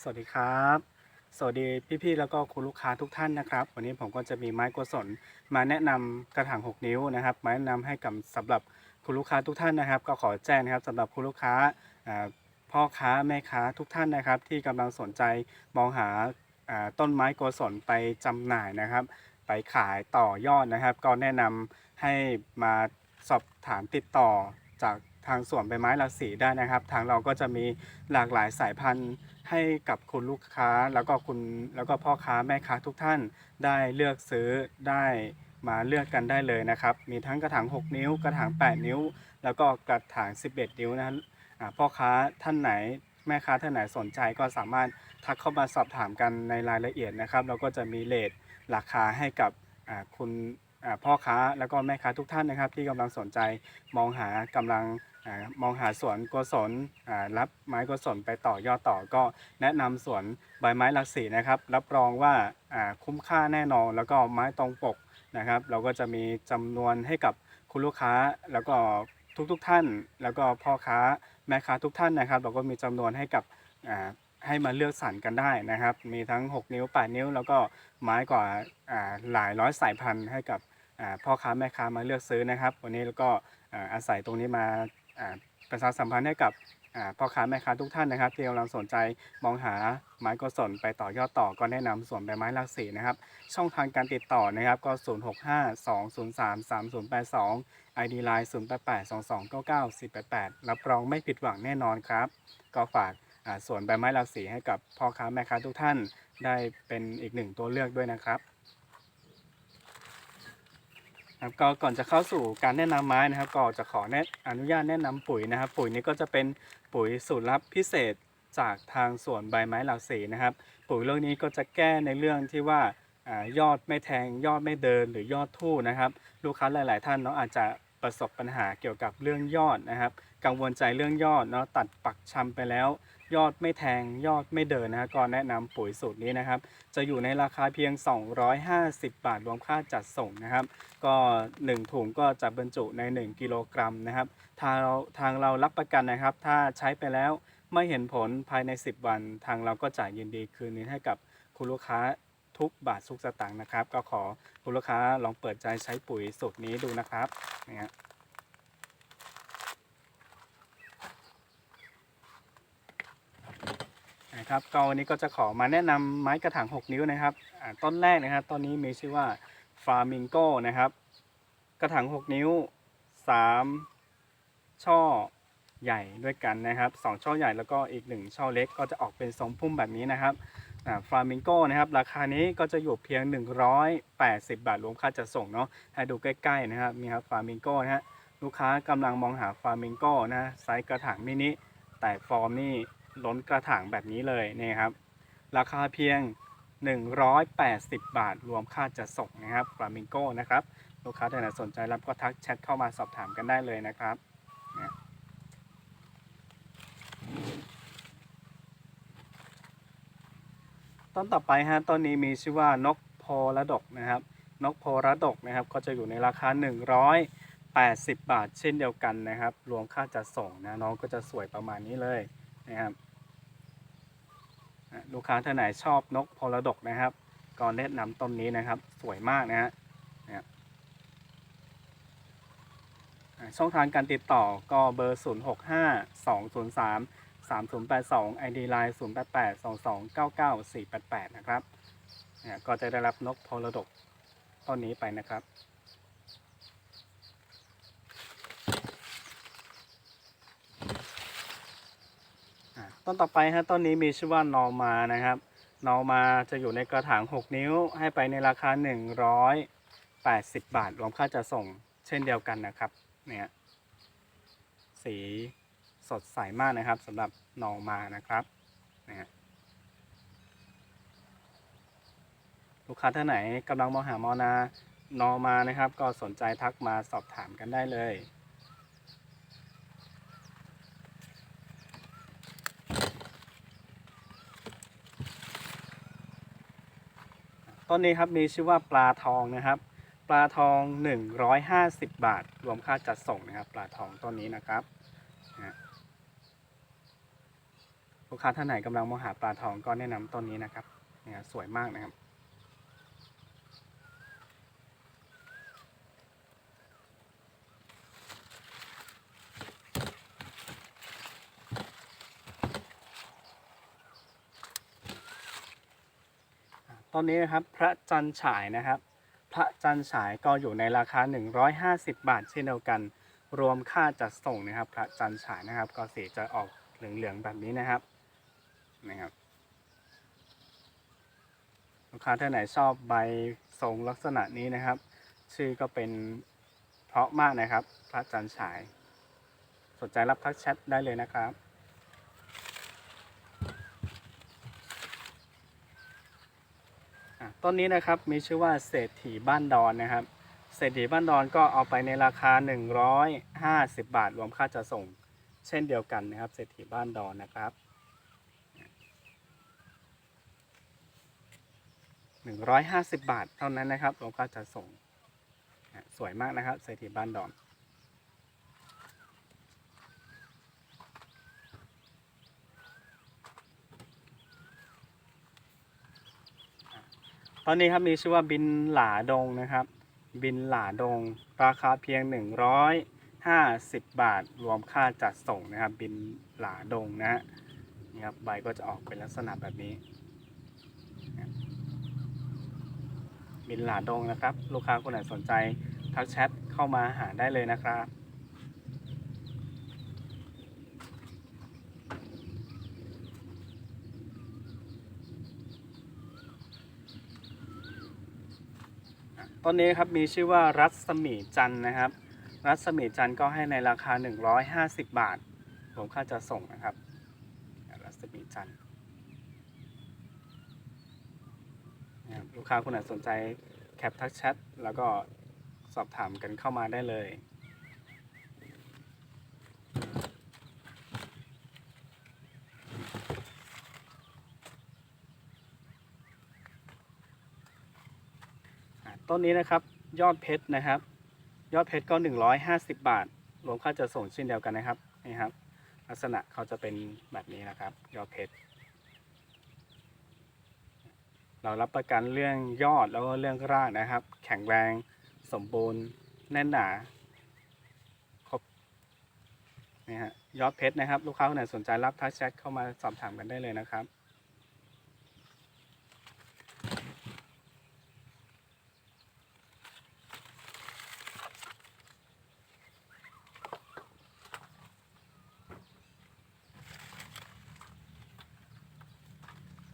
สวัสดีครับ สวัสดีพี่ๆแล้วก็คุณลูกค้าทุกท่านนะครับ วันนี้ผมก็จะมีไม้กศลมาแนะนำกระถาง 6 นิ้วนะครับมาแนะนำให้กับสำหรับคุณลูกค้าทุกท่านนะครับ ก็ขอแจ้งนะครับสำหรับคุณลูกค้าพ่อค้าแม่ค้าทุกท่านนะครับ ที่กำลังสนใจมองหาต้นไม้โกศลไปจำหน่ายนะครับ ไปขายต่อยอดนะครับ ก็แนะนำให้มาสอบถามติดต่อจากทางสวนใบไม้ราศีได้นะครับ ทางเราก็จะมีหลากหลายสายพันธุ์ ให้กับคุณลูกค้าแล้วก็คุณแล้วก็พ่อค้าแม่ค้าทุกท่านได้เลือกซื้อได้มาเลือกกันได้เลยนะครับ มีทั้งกระถาง 6 นิ้ว กระถาง 8 นิ้ว แล้วก็กระถาง 11 นิ้วนะพ่อค้าท่านไหนแม่ค้าท่านไหนสนใจก็สามารถทักเข้ามาสอบถามกันในรายละเอียดนะครับ เราก็จะมีเลทราคาให้กับคุณพ่อค้าแล้วก็แม่ค้าทุกท่านนะครับ ที่กำลังสนใจมองหากำลัง มองหาสวนโกศลรับไม้โกศลไปต่อยอดต่อก็แนะนำสวนใบไม้หลักสีนะครับ รับรองว่าคุ้มค่าแน่นอนแล้วก็ไม้ตรงปกนะครับ เราก็จะมีจำนวนให้กับคุณลูกค้าแล้วก็ทุกๆทท่าน แล้วก็พ่อค้าแม่ค้าทุกท่านนะครับ เราก็มีจำนวนให้กับอ่าให้มาเลือกสรรกันได้นะครับ มีทั้ง 6 นิ้ว 8 นิ้ว แล้วก็ไม้กว่าอ่าหลายร้อยสายพันธุ์ให้กับอ่าพ่อค้าแม่ค้ามาเลือกซื้อนะครับ วันนี้แล้วก็อ่าอาศัยตรงนี้มา ประชาสัมพันธ์ให้กับพ่อค้าแม่ค้าทุกท่านนะครับที่กำลังสนใจมองหาไม้กศลไปต่อยอดต่อก็แนะนำสวนใบไม้หลักสีนะครับ ช่องทางการติดต่อนะครับก็ 0652033082 ID Line 0882299488 รับรองไม่ผิดหวังแน่นอนครับ ก็ฝากสวนใบไม้หลากสีให้กับพ่อค้าแม่ค้าทุกท่าน ได้เป็นอีกหนึ่งตัวเลือกด้วยนะครับ ครับก็ก่อนจะเข้าสู่การแนะนำไม้นะครับ ก็จะขอแนะอนุญาตแนะนำปุ๋ยนะครับ ปุ๋ยนี้ก็จะเป็นปุ๋ยสูตรลับพิเศษจากทางสวนใบไม้หลากสีนะครับ ปุ๋ยเรื่องนี้ก็จะแก้ในเรื่องที่ว่าอายอดไม่แทงยอดไม่เดินหรือยอดทู่นะครับ ลูกค้าหลาย ๆ ท่านเนาะอาจจะประสบปัญหาเกี่ยวกับเรื่องยอดนะครับ กังวลใจเรื่องยอดเนาะตัดปักชำไปแล้ว ยอดไม่แทงยอดไม่เดินนะฮะก็แนะนำปุ๋ยสูตรนี้นะครับ จะอยู่ในราคาเพียง 250 บาทรวมค่าจัดส่งนะครับ ก็ 1 ถุงก็จะบรรจุใน 1 กิโลกรัมนะครับ ทางเราทางเรารับประกันนะครับ ถ้าใช้ไปแล้วไม่เห็นผลภายใน 10 วัน ทางเราก็จ่ายยินดีคืนนี้ให้กับคุณลูกค้าทุกบาททุกสตางค์นะครับ ก็ขอคุณลูกค้าลองเปิดใจใช้ปุ๋ยสูตรนี้ดูนะครับนะฮะ นะครับก็วันนี้ก็จะขอมาแนะนำไม้กระถาง 6 นิ้วนะครับต้นแรกนะครับต้นนี้มีชื่อว่าฟามิงโกนะครับ กระถาง 6 นิ้ว 3 ช่อใหญ่ด้วยกันนะครับ 2 ช่อใหญ่แล้วก็อีก 1 ช่อเล็ก ก็จะออกเป็นทรงพุ่มแบบนี้นะครับฟามิงโกนะครับราคานี้ก็จะอยู่เพียง 180 บาทรวมค่าจัดส่งเนาะให้ดูใกล้ๆนะครับมีครับฟามิงโกนะฮะลูกค้ากำลังมองหาฟามิงโกนะไซส์กระถางมินิแต่ฟอร์มนี่ ล้นกระถางแบบนี้เลยนี่ครับ ราคาเพียง 180 บาท รวมค่าจัดส่งนะครับฟลามิงโก้นะครับ ลูกค้าท่านไหนสนใจรับก็ทักแชทเข้ามาสอบถามกันได้เลยนะครับนะต้นต่อไปฮะต้นนี้มีชื่อว่านกโพระดกนะครับ นกโพระดกนะครับ ก็จะอยู่ในราคา 180 บาท เช่นเดียวกันนะครับ รวมค่าจัดส่งนะน้องก็จะสวยประมาณนี้เลยนะครับ ลูกค้าท่านไหนชอบนกพลดกนะครับ ก็แนะนำต้นนี้นะครับ สวยมากนะฮะช่องทางการติดต่อก็เบอร์ 0 6 5 2 0 3 3 0 8 2 ID Line 0 8 8 2 2 9 9 4 8 8 นะครับ ก็จะได้รับนกพลดกต้นนี้ไปนะครับ ต้นต่อไปฮะต้นนี้มีชื่อว่านอมานะครับนอมาจะอยู่ในกระถาง 6 นิ้ว ให้ไปในราคา 180 บาท รวมค่าจะส่งเช่นเดียวกันนะครับ เนี่ยสีสดใสมากนะครับสำหรับนอมานะครับนะฮะลูกค้าท่านไหนกำลังมองหามอนา นอมานะครับ ก็สนใจทักมาสอบถามกันได้เลย ต้นนี้ครับมีชื่อว่าปลาทองนะครับ ปลาทอง 150 บาท รวมค่าจัดส่งนะครับ ปลาทองต้นนี้นะครับลูลูกค้าท่านไหนกำลังมองหาปลาทองก็แนะนำต้นนี้นะครับเนี่ยสวยมากนะครับ ต้นนี้นะครับ พระจันทร์ฉายนะครับ พระจันทร์ฉายก็อยู่ในราคา 150 บาท เช่นเดียวกัน รวมค่าจัดส่งนะครับ พระจันทร์ฉายนะครับ ก็สีจะออกเหลืองๆแบบนี้นะครับนะครับลูกค้าท่านไหนชอบใบทรงลักษณะนี้นะครับ ชื่อก็เป็นเพราะมากนะครับ พระจันทร์ฉาย สนใจรับทักแชทได้เลยนะครับ อะ ต้นนี้นะครับมีชื่อว่าเศรษฐีบ้านดอนนะครับ เศรษฐีบ้านดอนก็เอาไปในราคา 150 บาท รวมค่าจะส่งเช่นเดียวกันนะครับ เศรษฐีบ้านดอนนะครับ 150 บาทเท่านั้นนะครับรวมค่าจะส่ง สวยมากนะครับ เศรษฐีบ้านดอน ตอนนี้ครับมีชื่อว่าบินหลาดงนะครับ บินหลาดง ราคาเพียง 150 บาท รวมค่าจัดส่งนะครับ บินหลาดงนะนี่ครับใบก็จะออกเป็นลักษณะแบบนี้ บินหลาดงนะครับ ลูกค้าคนไหนสนใจทักแชทเข้ามาหาได้เลยนะครับ ต้นนี้ครับมีชื่อว่ารัศมีจันนะครับ รัศมีจันก็ให้ในราคา 150 บาทรวมค่าจะส่งนะครับ รัศมีจันนะครับลูกค้าคนไหนสนใจแคปทักแชทแล้วก็สอบถามกันเข้ามาได้เลย อะ ต้นนี้นะครับ ยอดเพชรนะครับ ยอดเพชรก็ 150 บาท รวมค่าจะส่งเช่นเดียวกันนะครับนี่ครับ ลักษณะเขาจะเป็นแบบนี้นะครับ ยอดเพชรเรารับประกันเรื่องยอดแล้วก็เรื่องรากนะครับ แข็งแรงสมบูรณ์แน่นหนาครบนี่ฮะยอดเพชรนะครับ ลูกค้าคนไหนสนใจรับทักแชทเข้ามาสอบถามกันได้เลยนะครับ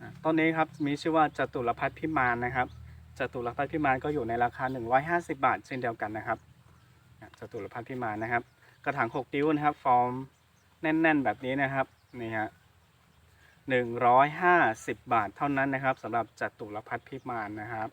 อะ ต้นนี้ครับมีชื่อว่าจตุรพัฒน์พิมานนะครับจตุรพัฒน์พิมานก็อยู่ในราคา 150 บาท เช่นเดียวกันนะครับจตุรพัฒน์พิมานนะครับ กระถาง 6 ดิ้วนะครับ ฟอร์มแน่น ๆ แบบนี้นะครับนี่ฮะ150 บาทเท่านั้นนะครับสำหรับจตุรพัฒน์พิมานนะครับ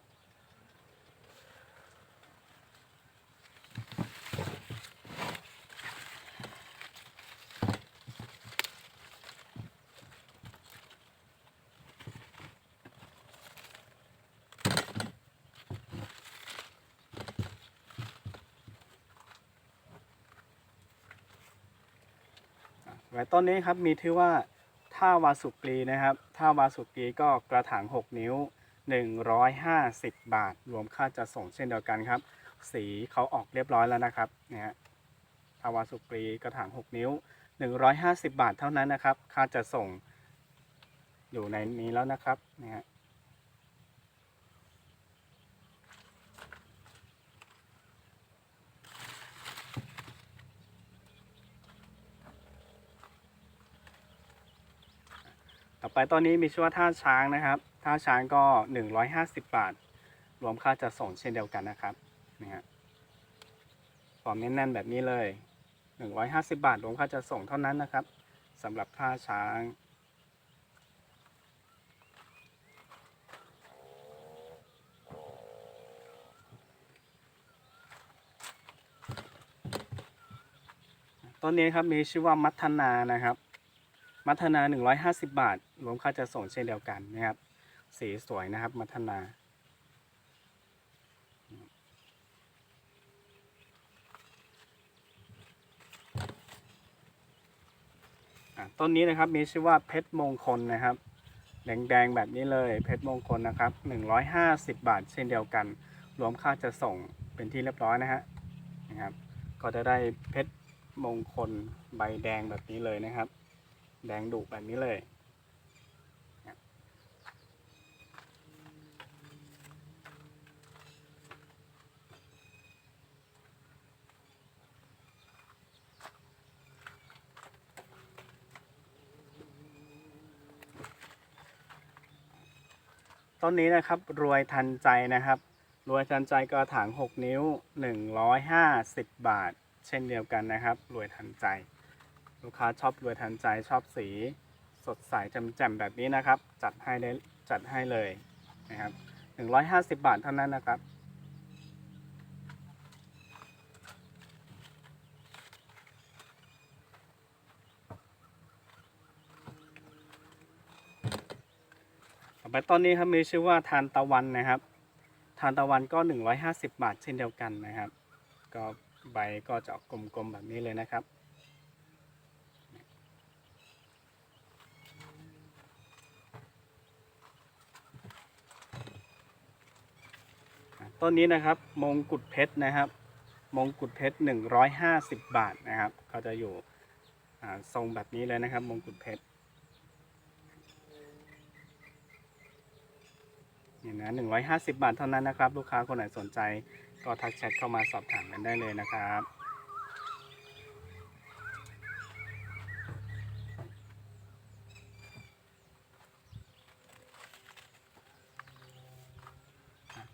ไว้ต้นนี้ครับมีชื่อว่าท่าวาสุกรีนะครับท่าวาสุกรีก็กระถาง 6 นิ้ว 150 บาท รวมค่าจะส่งเช่นเดียวกันครับ สีเขาออกเรียบร้อยแล้วนะครับเนี่ยท่าวาสุกรีกระถาง 6 นิ้ว 150 บาทเท่านั้นนะครับ ค่าจะส่งอยู่ในนี้แล้วนะครับเนี่ยฮะ ต่อไปตอนนี้มีชื่อว่าท่าช้างนะครับท่าช้างก็ 150 บาท รวมค่าจะส่งเช่นเดียวกันนะครับนี่ฮะฟอร์มแน่นๆแบบนี้เลย 150 บาท รวมค่าจะส่งเท่านั้นนะครับสำหรับท่าช้างต้นนี้ครับมีชื่อว่ามัทนานะครับ มัทนา 150 บาท รวมค่าจะส่งเช่นเดียวกันนะครับ สีสวยนะครับ มัทนา ต้นนี้นะครับมีชื่อว่าเพชรมงคลนะครับ แดงๆแบบนี้เลยเพชรมงคลนะครับ 150 บาท เช่นเดียวกัน รวมค่าจะส่งเป็นที่เรียบร้อยนะฮะนะครับ ก็จะได้เพชรมงคลใบแดงแบบนี้เลยนะครับ แดงดุแบบนี้เลยต้นนี้นะครับรวยทันใจนะครับ รวยทันใจกระถาง 6 นิ้ว 150 บาท เช่นเดียวกันนะครับ รวยทันใจ ลูกค้าชอบรวยทันใจชอบสีสดใสแจ่มๆแบบนี้นะครับ จัดให้ได้จัดให้เลยนะครับ150 บาทเท่านั้นนะครับต่อไปต้นนี้ครับมีชื่อว่าทานตะวันนะครับ ทานตะวันก็ 150 บาทเช่นเดียวกันนะครับ ก็ใบก็จะออกกลมๆแบบนี้เลยนะครับ ต้นนี้นะครับมงกุฎเพชรนะครับมงกุฎเพชร150 บาทนะครับ ก็จะอยู่ทรงแบบนี้เลยนะครับ มงกุฎเพชรนี่นะหนึ่งร้อยห้าสิบบาทเท่านั้นนะครับ ลูกค้าคนไหนสนใจก็ทักแชทเข้ามาสอบถามกันได้เลยนะครับ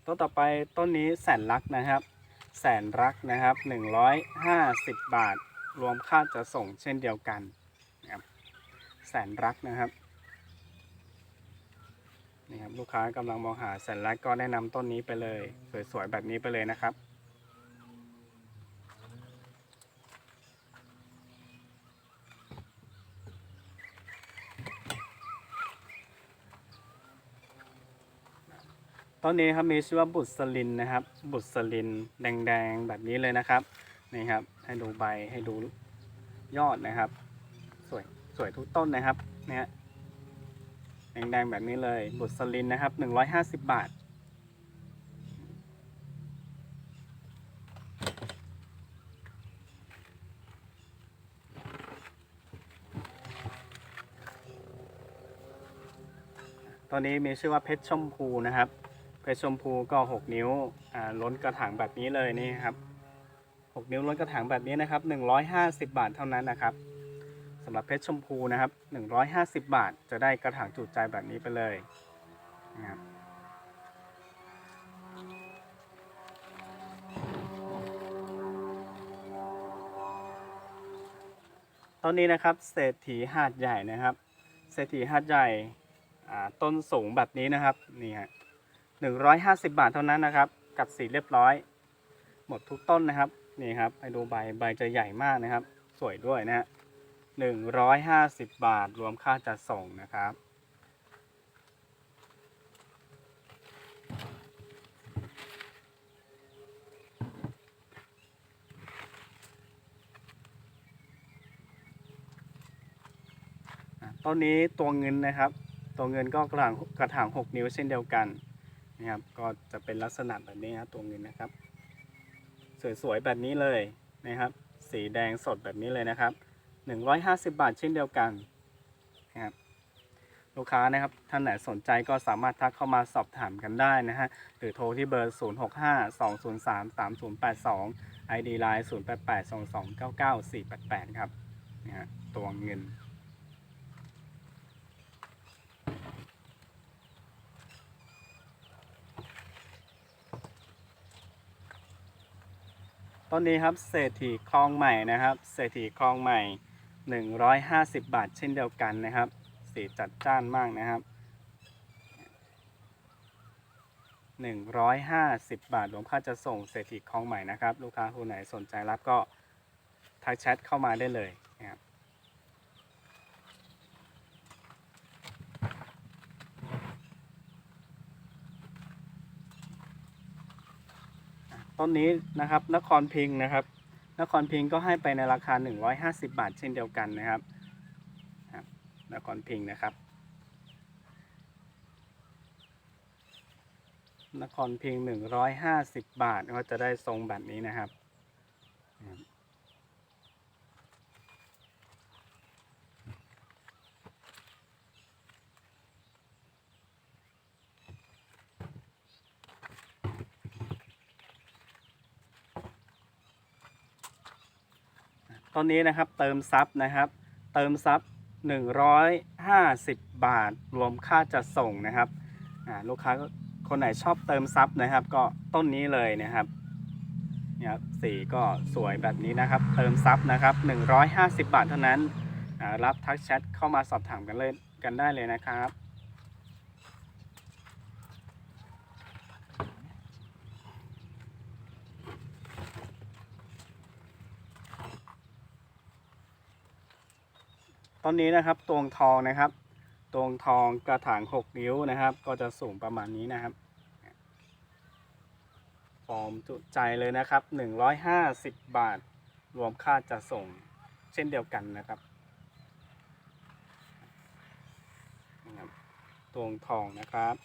ต้นต่อไปต้นนี้แสนรักนะครับ แสนรักนะครับ 150 บาท รวมค่าจะส่งเช่นเดียวกันนะครับแสนรักนะครับนี่ครับลูกค้ากำลังมองหาแสนรักก็แนะนำต้นนี้ไปเลย สวยๆแบบนี้ไปเลยนะครับ ต้นนี้ครับมีชื่อว่าบุษลินนะครับ บุษลินแดงๆแบบนี้เลยนะครับนี่ครับ ให้ดูใบให้ดูยอดนะครับ สวยสวยทุกต้นนะครับเนี่ยแดงๆแบบนี้เลย บุษลินนะครับ150บาทตอนนี้มีชื่อว่าเพชรชมพูนะครับ เพชรชมพูก็ 6 นิ้วอ่าล้นกระถางแบบนี้เลยนี่ครับ 6 นิ้วล้นกระถางแบบนี้นะครับ 150 บาทเท่านั้นนะครับสำหรับเพชรชมพูนะครับ 150 บาทจะได้กระถางจุใจแบบนี้ไปเลยนะครับต้นนี้นะครับเศรษฐีหาดใหญ่นะครับ เศรษฐีหาดใหญ่ต้นสูงแบบนี้นะครับนี่ฮะ 150 บาทเท่านั้นนะครับ กัดสีเรียบร้อย หมดทุกต้นนะครับ นี่ครับไปดูใบใบจะใหญ่มากนะครับ สวยด้วยนะฮะ150 บาทรวมค่าจัดส่งนะครับ ต้นนี้ตัวเงินนะครับ ตัวเงินก็กระถางกระถาง 6 นิ้วเช่นเดียวกัน นะครับ ก็จะเป็นลักษณะแบบนี้ครับตัวเงินนะครับ สวยๆแบบนี้เลยนะครับ สีแดงสดแบบนี้เลยนะครับ 150 บาทเช่นเดียวกันนะครับลูกค้านะครับท่านไหนสนใจก็สามารถทักเข้ามาสอบถามกันได้นะฮะหรือโทรที่เบอร์ 0652033082 ID Line 0882299488 ครับนะฮะตัวเงิน ต้นนี้ครับเศรษฐีคลองใหม่นะครับ เศรษฐีคลองใหม่ 150 บาทเช่นเดียวกันนะครับ สีจัดจ้านมากนะครับ 150 บาทรวมค่าจะส่งเศรษฐีคลองใหม่นะครับ ลูกค้าคนไหนสนใจรับก็ทักแชทเข้ามาได้เลยนะครับ ต้นนี้นะครับ นครพิงค์นะครับ นครพิงค์ก็ให้ไปในราคา 150 บาท เช่นเดียวกันนะครับ นครพิงค์นะครับ นครพิงค์150 บาทก็จะได้ทรงแบบนี้นะครับ นนี้นะครับ เติมซับนะครับ เติมซับ150 บาท รวมค่าจัดส่งนะครับลูกค้าคนไหนชอบเติมซับนะครับ ก็ต้นนี้เลยนะครับนี่ครับสีก็สวยแบบนี้นะครับ เติมซับนะครับ 150 บาทเท่านั้นรับทักแชทเข้ามาสอบถามกันเลยกันได้เลยนะครับ ตอนนี้นะครับตวงทองนะครับตวงทองกระถาง6นิ้วนะครับ ก็จะสูงประมาณนี้นะครับฟอร์มจุใจเลยนะครับ150บาท รวมค่าจะส่งเช่นเดียวกันนะครับตวงทองนะครับ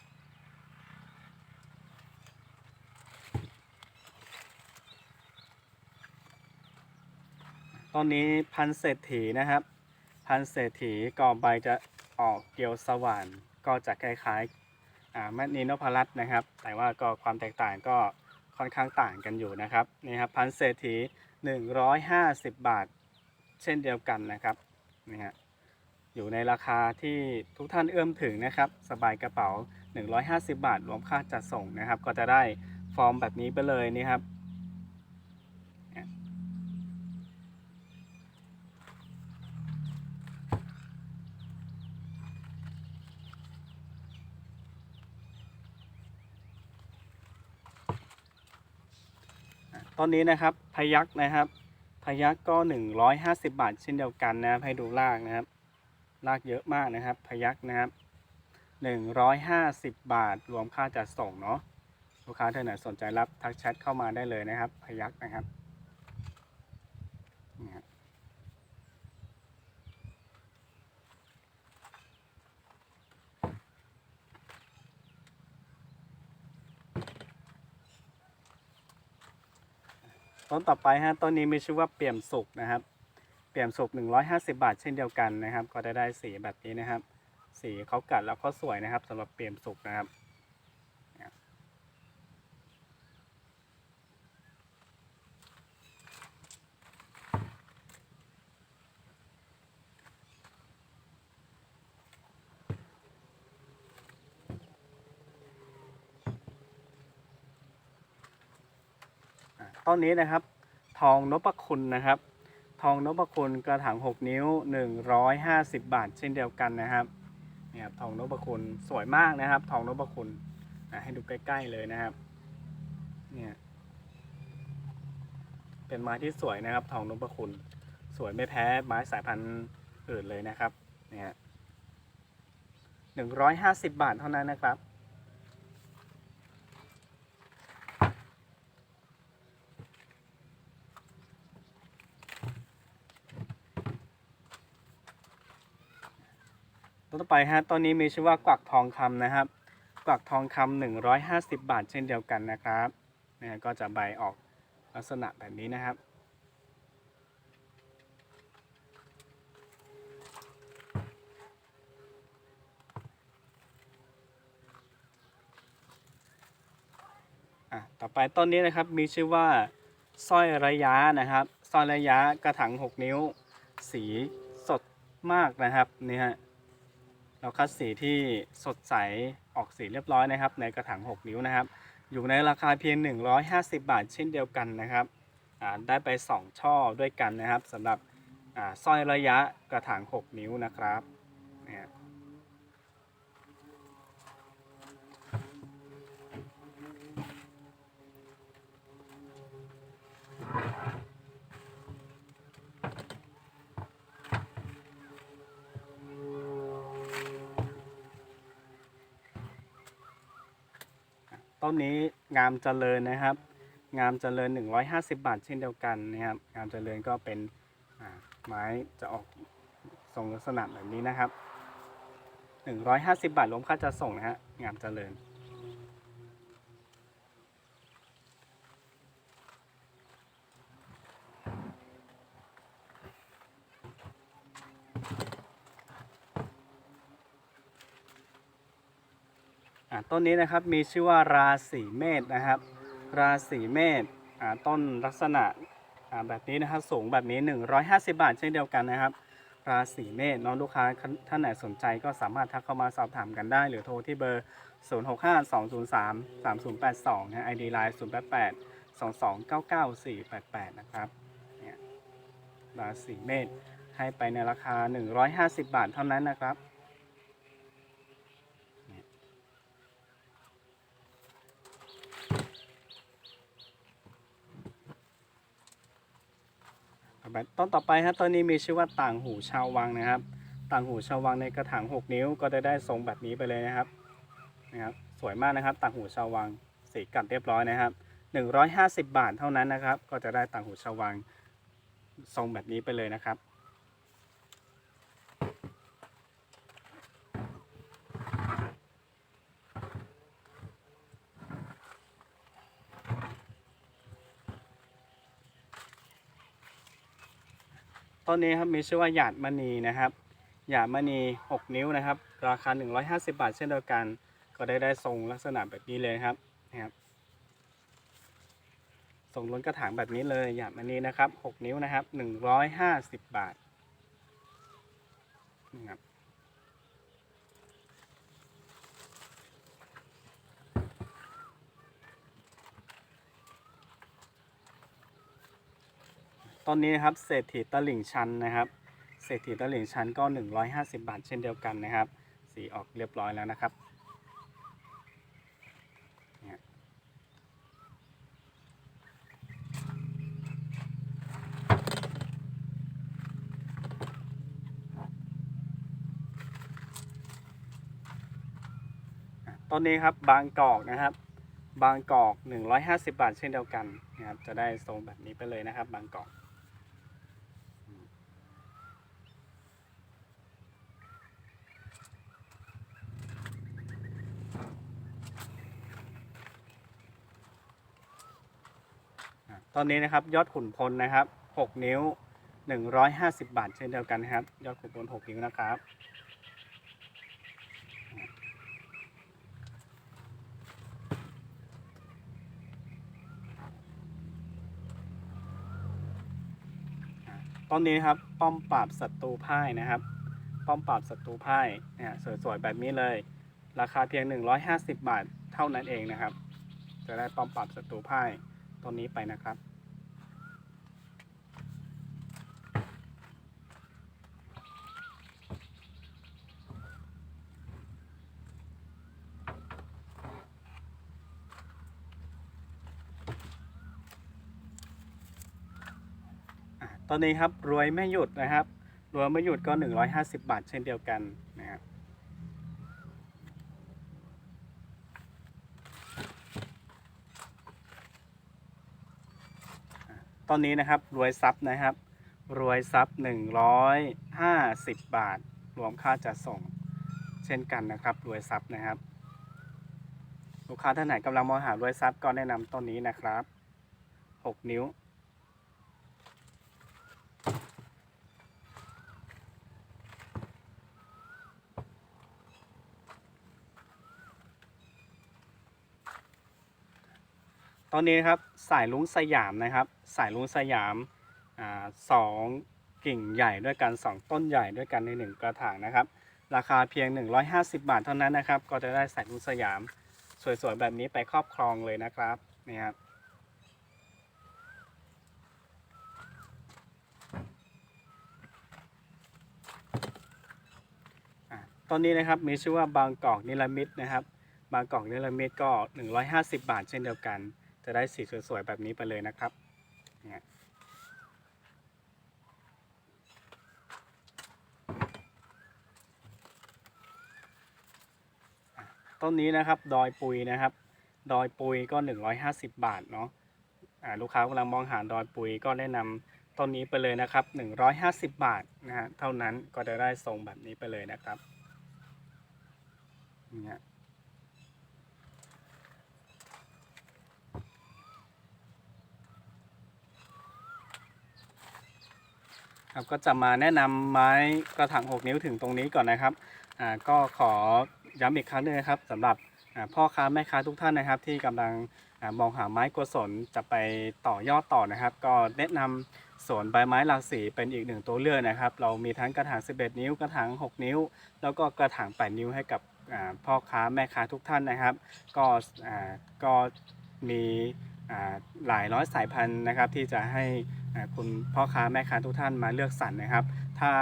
ตอนนี้พันเศรษฐีนะครับ พันเศรษฐีกอใบจะออกเกลียวสว่านก็จะคล้ายๆแมดนีนพลัสนะครับ แต่ว่าก็ความแตกต่างก็ค่อนข้างต่างกันอยู่นะครับนี่ครับพันเศรษฐี 150 บาท เช่นเดียวกันนะครับนี่ฮะอยู่ในราคาที่ทุกท่านเอื้อมถึงนะครับ สบายกระเป๋า 150 บาท รวมค่าจัดส่งนะครับ ก็จะได้ฟอร์มแบบนี้ไปเลยนี่ครับ ตอนนี้นะครับพยักนะครับ พยักก็ 150 บาท เช่นเดียวกันนะครับ ให้ดูรากนะครับ รากเยอะมากนะครับ พยักนะครับ 150 บาท รวมค่าจัดส่งเนาะลูกค้าท่านไหนสนใจรับทักแชทเข้ามาได้เลยนะครับ พยักนะครับ ต้นต่อไปฮะต้นนี้มีชื่อว่าเปี่ยมสุกนะครับ เปี่ยมสุก150 บาทเช่นเดียวกันนะครับ ก็จะได้สีแบบนี้นะครับ สีเขากัดแล้วก็สวยนะครับสำหรับเปี่ยมสุกนะครับ ต้นนี้นะครับ ทองนพคุณนะครับ ทองนพคุณกระถาง6 นิ้ว 150 บาท เช่นเดียวกันนะครับเนี่ยครับทองนพคุณสวยมากนะครับ ทองนพคุณอะให้ดูใกล้ ๆเลยนะครับเนี่ยเป็นไม้ที่สวยนะครับ ทองนพคุณ สวยไม่แพ้ไม้สายพันธุ์อื่นเลยนะครับเนี่ยหนึ่งร้อยห้าสิบบาทเท่านั้นนะครับ ต้นต่อ ไปฮะต้นนี้มีชื่อว่ากวักทองคำนะครับ กวักทองคำ150 บาทเช่นเดียวกันนะครับนี่ยก็จะใบออกลักษณะแบบนี้นะครับ อะต่อไปต้นนี้นะครับมีชื่อว่าสร้อยระยะนะครับสร้อยระยะกระถาง6 นิ้ว สีสดมากนะครับนี่ฮะ เราคัดสีที่สดใสออกสีเรียบร้อยนะครับ ในกระถาง 6 นิ้วนะครับ อยู่ในราคาเพียง 150 บาทเช่นเดียวกันนะครับได้ไป 2 ช่อด้วยกันนะครับสำหรับสร้อยระยะกระถาง 6 นิ้วนะครับเนี่ย ต้นนี้งามเจริญนะครับ งามเจริญ 150 บาทเช่นเดียวกันนะครับ งามเจริญก็เป็นไม้จะออกทรงลักษณะแบบนี้นะครับ 150 บาทรวมค่าจัดส่งนะฮะงามเจริญ ต้นนี้นะครับมีชื่อว่าราศีเมษนะครับ ราศีเมษต้นลักษณะแบบนี้นะครับสูงแบบนี้ 150 บาทเช่นเดียวกันนะครับ ราศีเมษน้องลูกค้าท่านไหนสนใจก็สามารถทักเข้ามาสอบถามกันได้ หรือโทรที่เบอร์ 065203 3082นะ ID Line 088 2299488 นะครับเนี่ยราศีเมษให้ไปในราคา 150 บาทเท่านั้นนะครับ ต้นต่อไปครับต้นนี้มีชื่อว่าต่างหูชาววังนะครับ ต่างหูชาววังในกระถาง 6 นิ้วก็จะได้ทรงแบบนี้ไปเลยนะครับนะครับ สวยมากนะครับ ต่างหูชาววังสีกัดเรียบร้อยนะครับ 150 บาทเท่านั้นนะครับ ก็จะได้ต่างหูชาววังทรงแบบนี้ไปเลยนะครับ ต้นนี้ครับมีชื่อว่าหยาดมณีนะครับ หยาดมณี 6 นิ้วนะครับ ราคา 150 บาทเช่นเดียวกัน ก็ได้ได้ทรงลักษณะแบบนี้เลยครับนะครับทรงล้นกระถางแบบนี้เลยหยาดมณีนะครับ 6 นิ้วนะครับ 150 บาทนะครับ ต้นนี้นะครับเศรษฐีตลิ่งชันนะครับเศรษฐีตลิ่งชันก็ 150 บาทเช่นเดียวกันนะครับ สีออกเรียบร้อยแล้วนะครับเนี่ยอะต้นนี้ครับบางกอกนะครับ บางกอก 150 บาทเช่นเดียวกันนะครับจะได้ทรงแบบนี้ไปเลยนะครับ บางกอก อะตอนนี้นะครับยอดขุนพลนะครับ 6 นิ้ว 150 บาทเช่นเดียวกันนะครับ ยอดขุนพล 6 นิ้วนะครับต้นนี้นครับ ป้อมปราบศัตรูพ่ายนะครับ ป้อมปราบศัตรูพ่ายเนี่ยสวยๆแบบนี้เลย ราคาเพียง 150 บาทเท่านั้นเองนะครับ จะได้ป้อมปราบศัตรูพ่ายต้นนี้ไปนะครับ ตอนนี้ครับรวยไม่หยุดนะครับรวยไม่หยุดก็ 150 บาทเช่นเดียวกันนะครับตอนนี้นะครับรวยซับนะครับ รวยซับ150 บาท รวมค่าจัดส่งเช่นกันนะครับ รวยซับนะครับ ลูกค้าท่านไหนกำลังมองหารวยซับก็แนะนำต้นนี้นะครับ 6 นิ้ว ตอนนี้นะครับสายลุงสยามนะครับ สายลุงสยามอ่าสองกิ่งใหญ่ด้วยกันสองต้นใหญ่ด้วยกันในหนึ่งกระถางนะครับ ราคาเพียง 150 บาทเท่านั้นนะครับ ก็จะได้สายลุงสยามสวยๆแบบนี้ไปครอบครองเลยนะครับนี่ครับตอนนี้นะครับมีชื่อว่าบางกอกนิลมิตนะครับ บางกอกนิลมิตก็ 150 บาทเช่นเดียวกัน จะได้สีสวยๆแบบนี้ไปเลยนะครับเนี่ยต้นนี้นะครับดอยปุยนะครับ ดอยปุยก็ 150 บาทเนาะลูกค้ากำลังมองหาดอยปุยก็แนะนำต้นนี้ไปเลยนะครับ 150 บาทนะฮะเท่านั้นก็จะได้ทรงแบบนี้ไปเลยนะครับเนี่ย ครับก็จะมาแนะนำไม้กระถาง 6 นิ้วถึงตรงนี้ก่อนนะครับอ่าก็ขอย้ำอีกครั้งหนึงนะครับสำหรับพ่อค้าแม่ค้าทุกท่านนะครับ ที่กำลังมองหาไม้กศลจะไปต่อยอดต่อนะครับ ก็แนะนำสวนใบไม้หลากสีเป็นอีกหนึ่งตัวเลือกนะครับ เรามีทั้งกระถาง 11 นิ้ว กระถาง 6 นิ้ว แล้วก็กระถาง 8 นิ้วให้กับพ่อค้าแม่ค้าทุกท่านนะครับ ก็อ่าก็มีอ่าหลายร้อยสายพันธุ์นะครับที่จะให้ คุณพ่อค้าแม่ค้าทุกท่านมาเลือกสรรนะครับ ถ้า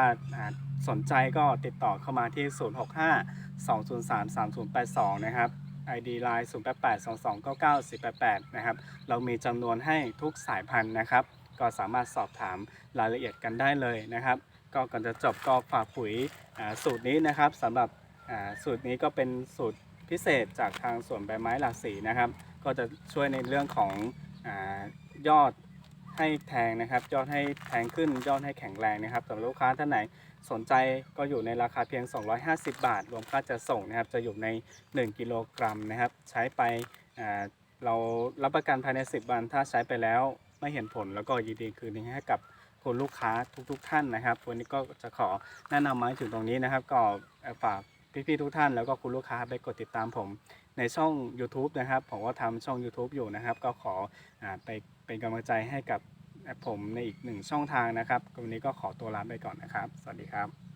สนใจก็ติดต่อเข้ามาที่ 065 203 3082 นะครับ ID Line 088 2299 488 นะครับ เรามีจำนวนให้ทุกสายพันธุ์นะครับ ก็สามารถสอบถามรายละเอียดกันได้เลยนะครับ ก็ก่อนจะจบก็ฝากปุ๋ยสูตรนี้นะครับสำหรับสูตรนี้ก็เป็นสูตรพิเศษจากทางสวนใบไม้หลากสีนะครับ ก็จะช่วยในเรื่องของอยอด ให้แทงนะครับ ยอดให้แทงขึ้น ยอดให้แข็งแรงนะครับสำหรับลูกค้าท่านไหนสนใจก็อยู่ในราคาเพียง 250 บาท รวมค่าจะส่งนะครับ จะอยู่ใน 1 กิโลกรัมนะครับ ใช้ไปเรารับประกันภายใน 10 วัน ถ้าใช้ไปแล้วไม่เห็นผลแล้วก็ยินดีคืนนี้ให้กับคุณลูกค้าทุกๆทท่านนะครับวันนี้ก็จะขอแนะนำมาถึงตรงนี้นะครับ ก็ฝากพี่ๆทุกท่านแล้วก็คุณลูกค้าไปกดติดตามผม ในช่อง YouTube นะครับ ผมก็ทำช่อง YouTube อยู่นะครับ ก็ขออาไปเป็นกำลังใจให้กับผมในอีกหนึ่งช่องทางนะครับวันนี้ก็ขอตัวลาไปก่อนนะครับ สวัสดีครับ